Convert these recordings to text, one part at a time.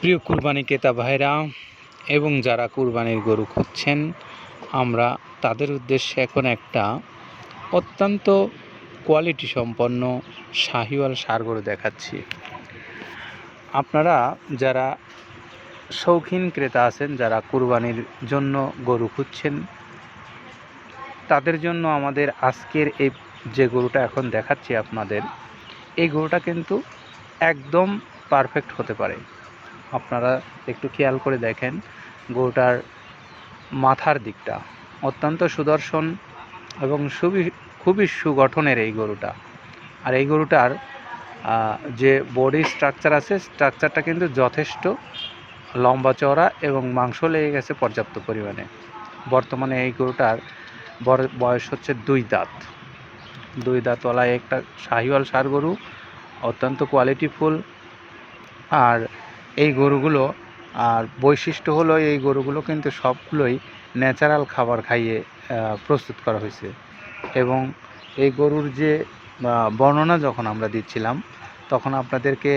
প্রিয় কুরবানি ক্রেতা ভাইরা এবং যারা কুরবানির গরু খুঁজছেন, আমরা তাদের উদ্দেশ্যে এখন একটা অত্যন্ত কোয়ালিটি সম্পন্ন শাহিওয়াল সার গরু দেখাচ্ছি। আপনারা যারা শৌখিন ক্রেতা আছেন, যারা কুরবানির জন্য গরু খুঁজছেন, তাদের জন্য আমাদের আজকের এই যে গরুটা এখন দেখাচ্ছি আপনাদের, এই গরুটা কিন্তু একদম পারফেক্ট হতে পারে। আপনারা একটু খেয়াল করে দেখেন গরুটার মাথার দিকটা। অত্যন্ত সুদর্শন এবং সুবি, খুবই সুগঠনের এই গরুটা। আর এই গরুটার যে বডি স্ট্রাকচার আছে, স্ট্রাকচারটা কিন্তু যথেষ্ট লম্বা চওড়া এবং মাংস লেগে গেছে পর্যাপ্ত পরিমাণে। বর্তমানে এই গরুটার বয়স হচ্ছে দুই দাঁত। দুই দাঁতওয়ালা একটা শাহিওয়াল সার গরু, অত্যন্ত কোয়ালিটিফুল আর এই গরুগুলো আর বৈশিষ্ট্য হলো এই গরুগুলো কিন্তু সবগুলোই ন্যাচারাল খাবার খাইয়ে প্রস্তুত করা হয়েছে। এবং এই গরুর যে বর্ণনা যখন আমরা দিচ্ছিলাম, তখন আপনাদেরকে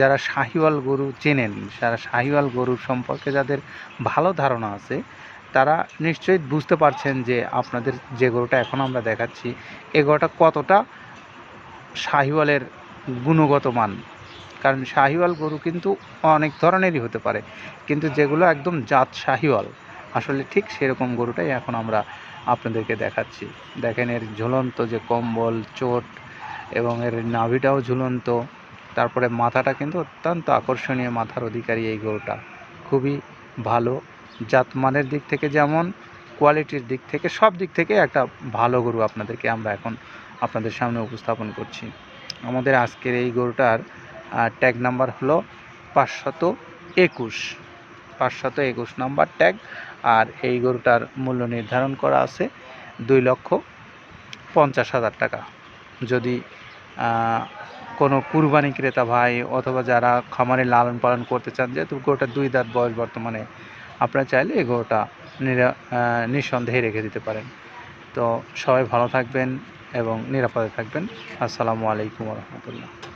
যারা শাহিওয়াল গরু চেনেন, যারা শাহিওয়াল গরুর সম্পর্কে যাদের ভালো ধারণা আছে, তারা নিশ্চয়ই বুঝতে পারছেন যে আপনাদের যে গরুটা এখন আমরা দেখাচ্ছি এই গরুটা কতটা শাহিওয়ালের গুণগত মান। কারণ শাহিওয়াল গরু কিন্তু অনেক ধরনেরই হতে পারে। কিন্তু যেগুলো একদম জাত শাহিওয়াল, আসলে ঠিক সেরকম গরুটাই এখন আমরা আপনাদেরকে দেখাচ্ছি। দেখেন এর ঝুলন্ত যে কম্বল, চোট এবং এর নাভিটাও ঝুলন্ত, তারপরে মাথাটা কিন্তু অত্যন্ত আকর্ষণীয় মাথার অধিকারী এই গরুটা। খুবই ভালো জাতমানের দিক থেকে যেমন, কোয়ালিটির দিক থেকে সব দিক থেকে একটা ভালো গরু আপনাদেরকে আমরা এখন আপনাদের সামনে উপস্থাপন করছি। আমাদের আজকের এই গরুটার ট্যাগ নাম্বার হলো পাঁচশত একুশ। পাঁচশত একুশ নাম্বার ট্যাগ আর এই গরুটার মূল্য নির্ধারণ করা আছে দুই লক্ষ পঞ্চাশ হাজার টাকা। যদি কোনো কুরবানি ক্রেতা ভাই অথবা যারা খামারে লালন পালন করতে চান, যেহেতু গরুটা দুই দাঁত বয়স বর্তমানে, আপনারা চাইলে এই গরুটা নিঃসন্দেহে রেখে দিতে পারেন। তো সবাই ভালো থাকবেন এবং নিরাপদে থাকবেন। আসসালামু আলাইকুম রহমতুল্লাহ।